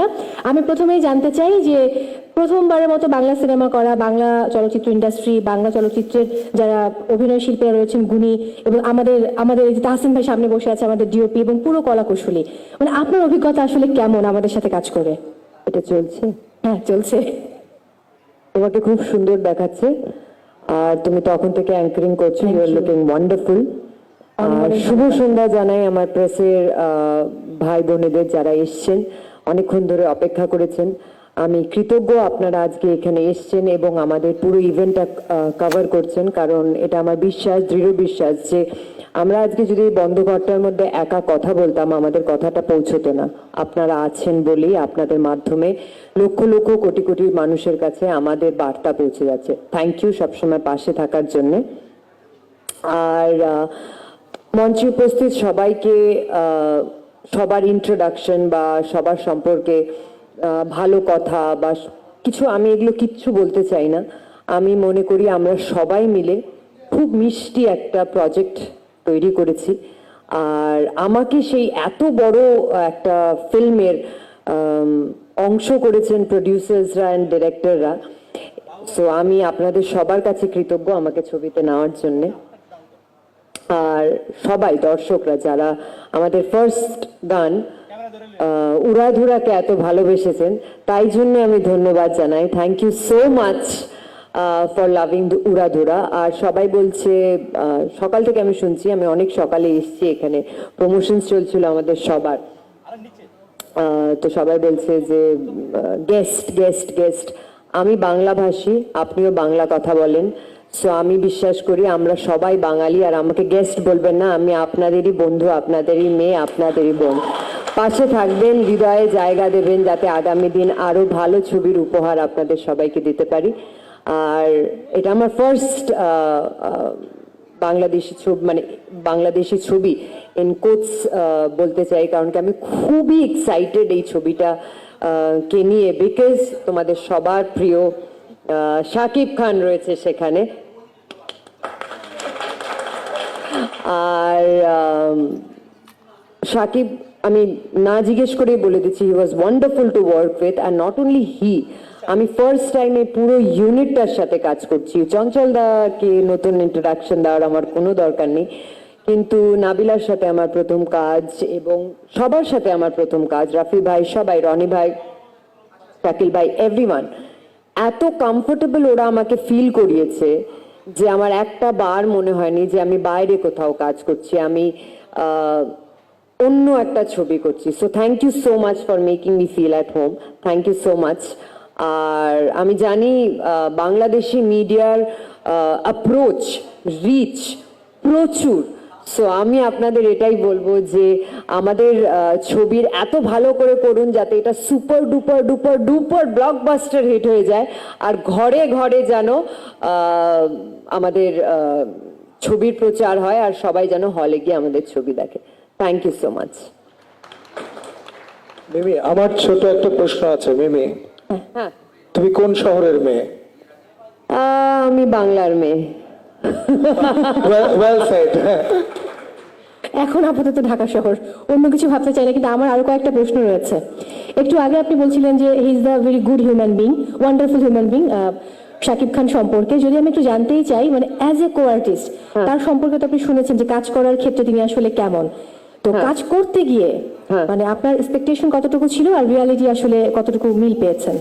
অভিজ্ঞতা আমি প্রথমেই জানতে চাই যে প্রথমবারের মতো বাংলা সিনেমা করা বাংলা চলচ্চিত্র ইন্ডাস্ট্রি বাংলা চলচ্চিত্রের যারা অভিনয় শিল্পীরা রয়েছেন গুণী এবং আমাদের আমাদের এই যে তাহসিন ভাই সামনে বসে আছে আমাদের ডিওপি এবং পুরো কলা কুশলী মানে আপনার অভিজ্ঞতা আসলে কেমন আমাদের সাথে কাজ করে? এটা চলছে। হ্যাঁ চলছে। তোমাকে খুব সুন্দর দেখাচ্ছে। আর তুমি তখন থেকে অ্যাঙ্কারিং করছ ইউ আর লুকিং ওয়ান্ডারফুল শুভ সন্ধ্যা জানাই আমার প্রেসের ভাই বোনেদের যারা এসছেন। অনেকক্ষণ ধরে অপেক্ষা করেছেন। আমি কৃতজ্ঞ আপনারা আজকে এখানে এসছেন এবং আমাদের পুরো ইভেন্টটা কভার করছেন। কারণ এটা আমার বিশ্বাস, দৃঢ় বিশ্বাস যে আমরা আজকে যদি বন্ধ ঘরটার মধ্যে একা কথা বলতাম, আমাদের কথাটা পৌঁছতো না। আপনারা আছেন বলেই আপনাদের মাধ্যমে লক্ষ লক্ষ কোটি কোটি মানুষের কাছে আমাদের বার্তা পৌঁছে যাচ্ছে। থ্যাংক ইউ সবসময় পাশে থাকার জন্য। আর মঞ্চে উপস্থিত সবাইকে সবার ইন্ট্রোডাকশন বা সবার সম্পর্কে ভালো কথা বা কিছু আমি এগুলো কিচ্ছু বলতে চাই না। আমি মনে করি আমরা সবাই মিলে খুব মিষ্টি একটা প্রজেক্ট তৈরি করেছি। আর আমাকে সেই এত বড় একটা ফিল্মের অংশ করেছেন প্রডিউসার্সরা অ্যান্ড ডিরেক্টররা সো আমি আপনাদের সবার কাছে কৃতজ্ঞ আমাকে ছবিতে নেওয়ার জন্যে। আর সবাই, দর্শকরা যারা আমাদের ফার্স্ট গান উড়াধুরাকে এত ভালোবেসেছেন, তাই জন্য আমি ধন্যবাদ জানাই। Thank you so much for loving Uradhura. আর সবাই বলছে সকাল থেকে আমি শুনছি, আমি অনেক সকালে এসেছি এখানে। প্রমোশনস চলছিল আমাদের সবার। তো সবাই বলছে যে গেস্ট গেস্ট গেস্ট আমি বাংলাভাষী, আপনিও বাংলা কথা বলেন। সো আমি বিশ্বাস করি আমরা সবাই বাঙালি আর আমাকে গেস্ট বলবেন না, আমি আপনাদেরই বন্ধু, আপনাদেরই মেয়ে, আপনাদেরই বোন। পাশে থাকবেন, হৃদয়ে জায়গা দেবেন যাতে আগামী দিন আরও ভালো ছবির উপহার আপনাদের সবাইকে দিতে পারি। আর এটা আমার ফার্স্ট বাংলাদেশি ছবি মানে বাংলাদেশি ছবি ইন কোটস বলতে চাই, কারণ কি আমি খুবই এক্সাইটেড এই ছবিটা কে নিয়ে বিকজ তোমাদের সবার প্রিয় শাকিব খান রয়েছে সেখানে। আর সাকিব আমি না জিজ্ঞেস করেই বলে দিচ্ছি he was wonderful to work with R not only he আমি ফার্স্ট টাইম এই পুরো ইউনিটটার সাথে কাজ করছি। চঞ্চল দাকে নতুন ইন্ট্রোডাকশন দেওয়ার আমার কোনো দরকার নেই। কিন্তু নাবিলার সাথে আমার প্রথম কাজ এবং সবার সাথে আমার প্রথম কাজ, রাফি ভাই, সবাই, রনি ভাই, শাকিল ভাই এভরিওয়ান এত কমফোর্টেবল ওরা আমাকে ফিল করিয়েছে যে আমার একটা বার মনে হয়নি যে আমি বাইরে কোথাও কাজ করছি, আমি অন্য একটা ছবি করছি। So thank you so much for making me feel at home thank you so much আর আমি জানি বাংলাদেশি মিডিয়ার অ্যাপ্রোচ রিচ প্রচুর। সো আমি আপনাদের এটাই বলব যে আমাদের ছবির এত ভালো করে করুন যাতে এটা super duper duper duper blockbuster hit হয়ে যায়। আর ঘরে ঘরে যেন আমাদের ছবির প্রচার হয় আর সবাই যেন হলে গিয়ে আমাদের ছবি দেখে। Thank you so much Mimi আমার ছোট একটা প্রশ্ন আছে মিমি। হ্যাঁ। তুমি কোন শহরের মেয়ে? আমি বাংলার মেয়ে। ওয়েল সাইড এখন আপাতত ঢাকা শহর। অন্য কিছু ভাবতে চাই না কিন্তু আমার আরও কয়েকটা প্রশ্ন রয়েছে। একটু আগে আপনি বলছিলেন যে he is the very good human being wonderful human being Shakib Khan সম্পর্কে। যদি আমি একটু জানতেই চাই মানে অ্যাজ এ কো আর্টিস্ট তার সম্পর্কে তো আপনি শুনেছেন যে কাজ করার ক্ষেত্রে তিনি আসলে কেমন। তো কাজ করতে গিয়ে হ্যাঁ। মানে আপনার এক্সপেকটেশন কতটুকু ছিল আর রিয়ালিটি আসলে কতটুকু মিল পেয়েছেন?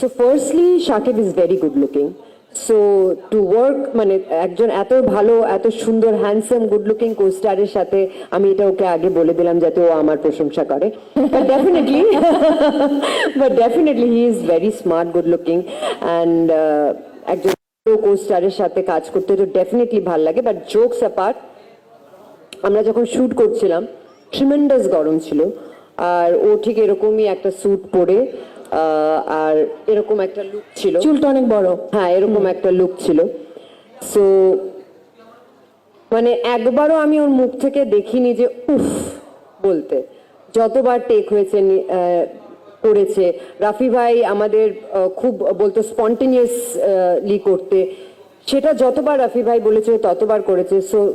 So firstly, Shakib is very good looking. So, to work মানে একজন এত ভালো, এত সুন্দর হ্যান্ডসাম গুড লুকিং কোস্টারের সাথে আমি এটা ওকে আগে বলে দিলাম যাতে ও আমার প্রশংসা করে। But definitely but definitely he is very smart good looking and একজন কোস্টারের সাথে কাজ করতে তো ডেফিনেটলি ভালো লাগে। বাট জোকস অ্যাপার্ট আমরা যখন শুট করছিলাম ট্রিমেন্ডাস গরম ছিল। আর ও ঠিক এরকমই একটা স্যুট পরে আর এরকম একটা লুক ছিল। চুলটা অনেক বড়। হ্যাঁ এরকম একটা লুক ছিল। সো মানে একবারও আমি ওর মুখ থেকে দেখিনি যে উফ বলতে। যতবার টেক হয়েছে করেছে। রাফি ভাই আমাদের খুব বলতো স্পন্টেনিয়াসলি করতে। সেটা যতবার রাফি ভাই বলেছে ততবার করেছে। সো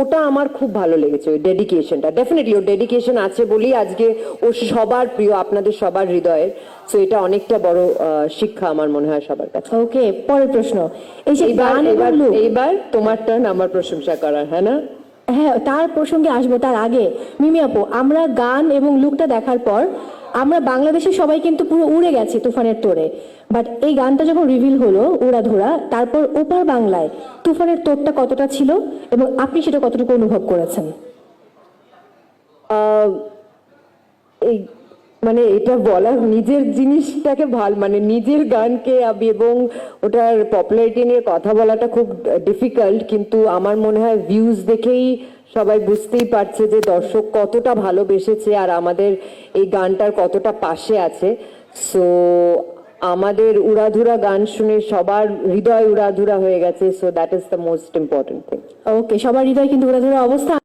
ওটা আমার খুব ভালো লেগেছে ওই ডেডিকেশনটা ডেফিনেটলি ওর ডেডিকেশন আছে বলেই আজকে ও সবার প্রিয় আপনাদের সবার হৃদয়ের। সো এটা অনেকটা বড় শিক্ষা আমার মনে হয় সবার কাছে। ওকে পরের প্রশ্ন। এই যে গান এবং এবার এইবার তোমার টার্ন আমার প্রশংসা করার হ্যাঁ না? হ্যাঁ তার প্রসঙ্গে আসব তার আগে। মিমি আপু আমরা গান এবং লুকটা দেখার পর আমরা বাংলাদেশের সবাই কিন্তু পুরো উড়ে গেছি তুফানের তোরে। বাট এই গানটা যখন রিভিল হলো উড়াধুরা তারপর ওপার বাংলায় তুফানের তোড়টা কতটা ছিল এবং আপনি সেটা কতটুকু অনুভব করেছেন? এই মানে এটা বলার নিজের জিনিসটাকে ভালো মানে নিজের গানকে আব- এবং ওটার পপুলারিটি নিয়ে কথা বলাটা খুব ডিফিকাল্ট কিন্তু আমার মনে হয় ভিউজ দেখেই সবাই বুঝতেই পারছে যে দর্শক কতটা ভালোবেসেছে আর আমাদের এই গানটার কতটা পাশে আছে। সো আমাদের উড়াধুরা গান শুনে সবার হৃদয় উড়াধুরা হয়ে গেছে। So that is the most important thing okay সবার হৃদয় কিন্তু উড়াধুরা অবস্থা।